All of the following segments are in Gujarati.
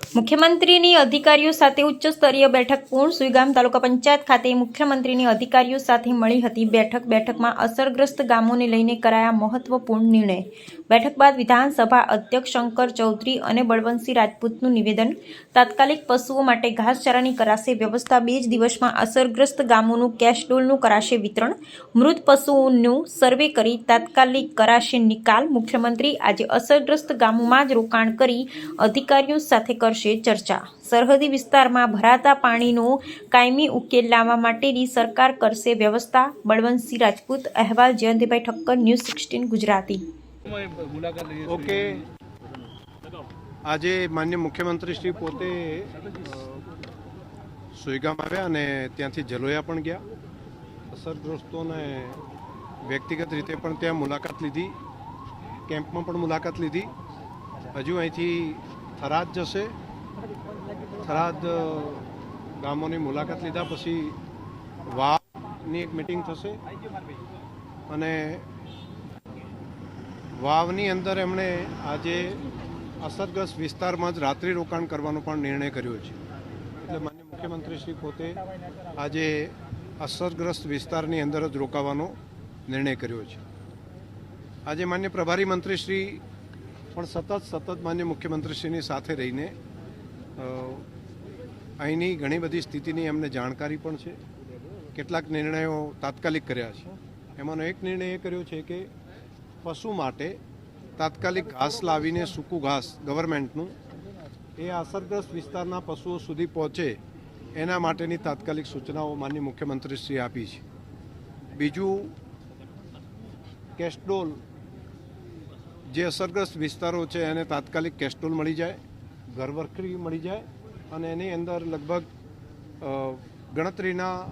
મુખ્યમંત્રીની અધિકારીઓ સાથે ઉચ્ચ સ્તરીય બેઠક પૂર્ણ. સુઈગામ તાલુકા પંચાયત ખાતે મુખ્યમંત્રીની અધિકારીઓ સાથે મળી હતી બેઠક. બેઠકમાં અસરગ્રસ્ત ગામોને લઈને કરાયા મહત્વપૂર્ણ નિર્ણય. બેઠક બાદ વિધાનસભા અધ્યક્ષ શંકર ચૌધરી અને બળવંતસિંહ રાજપૂતનું નિવેદન. તાત્કાલિક પશુઓ માટે ઘાસચારાની કરાશે વ્યવસ્થા. બે જ દિવસમાં અસરગ્રસ્ત ગામોનું કેશડોલનું કરાશે વિતરણ. મૃત પશુઓનું સર્વે કરી તાત્કાલિક કરાશે નિકાલ. મુખ્યમંત્રી આજે અસરગ્રસ્ત ગામોમાં જ રોકાણ કરી અધિકારીઓ સાથે કરશે ચર્ચા. સરહદી વિસ્તારમાં ભરાતા પાણીનો કાયમી ઉકેલ લાવવા માટેની સરકાર કરશે વ્યવસ્થા. બળવંતસિંહ રાજપૂત, અહેવાલ, Jayantibhai Thakkar, news sixteen, Gujarati. Okay. આજે માન્ય મુખ્યમંત્રી શ્રી પોતે સુઈગામ આવ્યા અને ત્યાંથી જલોયા પણ ગયા. અસરગ્રસ્તોને વ્યક્તિગત રીતે પણ ત્યાં મુલાકાત લીધી. કેમ્પમાં પણ મુલાકાત લીધી. હજુ અહીંથી થરાદ જશે. થરાદ ગામોની મુલાકાત લીધા પછી વાવની એક મિટિંગ થશે. અને વાવની અંદર એમણે આજે અસરગ્રસ્ત વિસ્તારમાં જ રાત્રિ રોકાણ કરવાનો પણ નિર્ણય કર્યો છે. એટલે માન્ય મુખ્યમંત્રી શ્રી પોતે આજે અસરગ્રસ્ત વિસ્તારની અંદર જ રોકાવાનો નિર્ણય કર્યો છે. આજે માન્ય પ્રભારી મંત્રી શ્રી પણ સતત સતત માન્ય મુખ્યમંત્રીશ્રીની સાથે રહીને અહીંની ઘણી બધી સ્થિતિની એમને જાણકારી પણ છે. કેટલાક નિર્ણયો તાત્કાલિક કર્યા છે. એમાંનો એક નિર્ણય એ કર્યો છે કે પશુ માટે તાત્કાલિક ઘાસ લાવીને સૂકું ઘાસ ગવર્મેન્ટનું, એ અસરગ્રસ્ત વિસ્તારના પશુઓ સુધી પહોંચે, એના માટેની તાત્કાલિક સૂચનાઓ માન્ય મુખ્યમંત્રીશ્રીએ આપી છે. બીજું કેસ્ટોલ જે અસરગ્રસ્ત વિસ્તારો છે, એને તાત્કાલિક કેસ્ટોલ મળી જાય, ઘરવખરી મળી જાય અને એની અંદર લગભગ ગણતરીના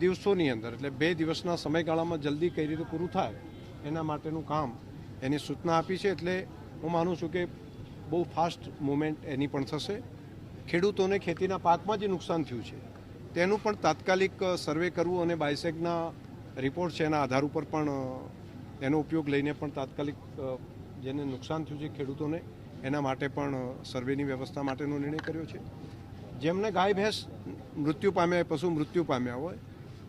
દિવસોની અંદર, એટલે બે દિવસના સમયગાળામાં જલ્દી કઈ રીતે પૂરું થાય, એના માટેનું કામ એની સૂચના આપી છે, એટલે હું માનું છું કે બહુ ફાસ્ટ મુવમેન્ટ એની પણ થશે. ખેડૂતોને ખેતીના પાકમાં જે નુકસાન થયું છે, તેનું પણ તાત્કાલિક સર્વે કરવું અને બાયસેગના રિપોર્ટ છે એના આધાર ઉપર પણ એનો ઉપયોગ લઈને પણ તાત્કાલિક જેને નુકસાન થયું છે ખેડૂતોને, એના માટે પણ સર્વેની વ્યવસ્થા માટેનો નિર્ણય કર્યો છે. જેમને ગાય, ભેંસ મૃત્યુ પામ્યા, પશુ મૃત્યુ પામ્યા હોય,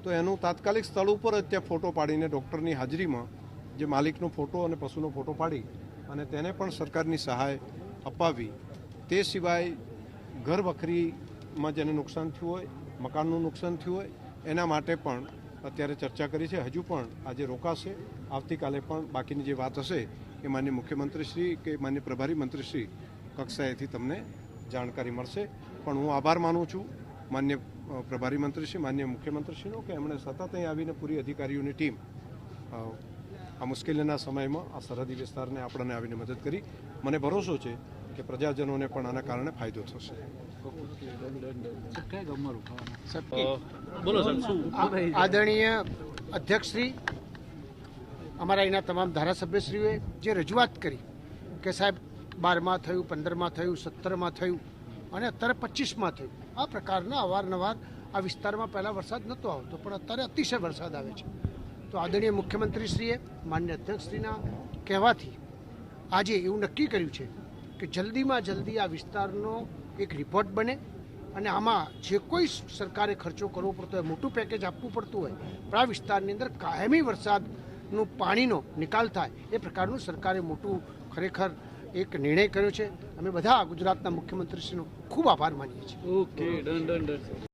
તો એનું તાત્કાલિક સ્થળ ઉપર જ ત્યાં ફોટો પાડીને ડૉક્ટરની હાજરીમાં જે માલિકનો ફોટો અને પશુનો ફોટો પાડી અને તેને પણ સરકારની સહાય અપાવી. તે સિવાય ઘર વખરીમાં જેને નુકસાન થયું હોય, મકાનનું નુકસાન થયું હોય, એના માટે પણ અત્યારે ચર્ચા કરી છે. હજુ પણ આજે રોકાશે. આવતીકાલે પણ બાકીની જે વાત હશે એ માન્ય મુખ્યમંત્રીશ્રી કે માન્ય પ્રભારી મંત્રીશ્રી કક્ષાએથી તમને જાણકારી મળશે. પણ હું આભાર માનું છું માન્ય પ્રભારી મંત્રીશ્રી માન્ય મુખ્યમંત્રીશ્રીનો કે એમણે સતત અહીં આવીને પૂરી અધિકારીઓની ટીમ આ મુશ્કેલીના સમયમાં આ સરહદી વિસ્તારને આપણને આવીને મદદ કરી. મને ભરોસો છે કે પ્રજાજનોને પણ આના કારણે ફાયદો થશે. આદરણીય અધ્યક્ષશ્રી અમારા અહીંના તમામ ધારાસભ્યશ્રીઓએ જે રજૂઆત કરી કે સાહેબ, બારમાં થયું, પંદરમાં થયું, સત્તરમાં થયું અને અત્યારે પચીસમાં થયું, આ પ્રકારના અવારનવાર આ વિસ્તારમાં પહેલાં વરસાદ નહોતો આવતો, પણ અત્યારે અતિશય વરસાદ આવે છે. તો આદરણીય મુખ્યમંત્રીશ્રીએ, માન્ય અધ્યક્ષશ્રીના કહેવાથી આજે એવું નક્કી કર્યું છે કે જલ્દીમાં જલ્દી આ વિસ્તારનો એક રિપોર્ટ બને અને આમાં જે કોઈ સરકારે ખર્ચો કરવો પડતો હોય, મોટું પેકેજ આપવું પડતું હોય, પણ આ વિસ્તારની અંદર કાયમી વરસાદનું પાણીનો નિકાલ થાય એ પ્રકારનું સરકારે મોટું ખરેખર એક નિર્ણય કર્યો છે. અમે બધા ગુજરાતના મુખ્યમંત્રીશ્રીનો ખૂબ આભાર માનીએ છીએ. Okay done done done